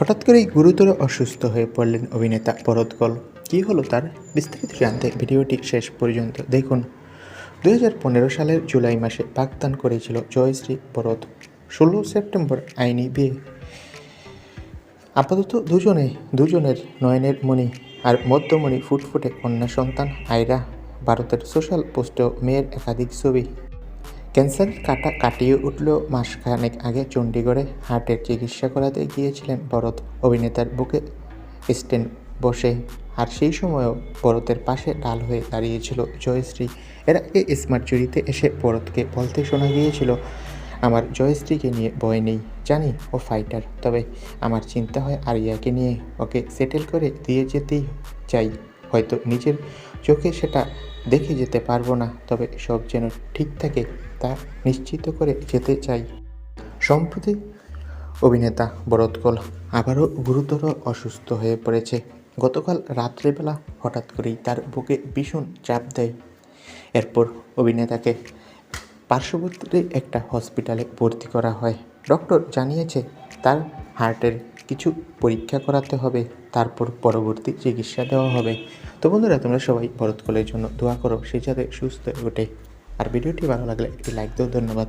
হঠাৎ করেই গুরুতর অসুস্থ হয়ে পড়লেন অভিনেতা ভরত কল। কী হলো তার? বিস্তারিত জানতে ভিডিওটি শেষ পর্যন্ত দেখুন। দু সালের জুলাই মাসে বাগদান করেছিল জয়শ্রী ভরত ষোলো সেপ্টেম্বর আইনি বিয়ে। আপাতত দুজনে, দুজনের নয়নের মণি আর মধ্যমণি ফুটফুটে কন্যা সন্তান আয়রা, ভারতের সোশ্যাল পোস্টেও মেয়ের একাধিক ছবি। ক্যান্সারের কাটা কাটিয়ে উঠলেও মাসখানেক আগে চণ্ডীগড়ে হার্টের চিকিৎসা করাতে গিয়েছিলেন ভরত। অভিনেতার বুকে স্টেন বসে আর সেই সময়ও ভরতের পাশে ডাল হয়ে দাঁড়িয়েছিল জয়শ্রী। এর আগে স্মার্ট চুরিতে এসে ভরতকে বলতে শোনা গিয়েছিল, আমার জয়শ্রীকে নিয়ে ভয় নেই, জানি ও ফাইটার, তবে আমার চিন্তা হয় আরিয়াকে নিয়ে। ওকে সেটেল করে দিয়ে যেতেই চাই। হয়তো নিজের চোখে সেটা দেখে যেতে পারব না, তবে সব যেন ঠিক থাকে তা নিশ্চিত করে যেতে চাই। সম্প্রতি অভিনেতা ভরতকল আবারও গুরুতর অসুস্থ হয়ে পড়েছে। গতকাল রাত্রেবেলা হঠাৎ করেই তার বুকে ভীষণ চাপ দেয়। এরপর অভিনেতাকে পার্শ্ববর্তী একটা হসপিটালে ভর্তি করা হয়। ডক্টর জানিয়েছে, তার হার্টের কিছু পরীক্ষা করাতে হবে, তারপর পরবর্তী চিকিৎসা দেওয়া হবে। তো বন্ধুরা, তোমরা সবাই ভরতকলের জন্য দোয়া করো সে যাতে সুস্থ ওঠে। আর ভিডিওটি ভালো লাগলে একটি লাইক দেওয়া ধন্যবাদ।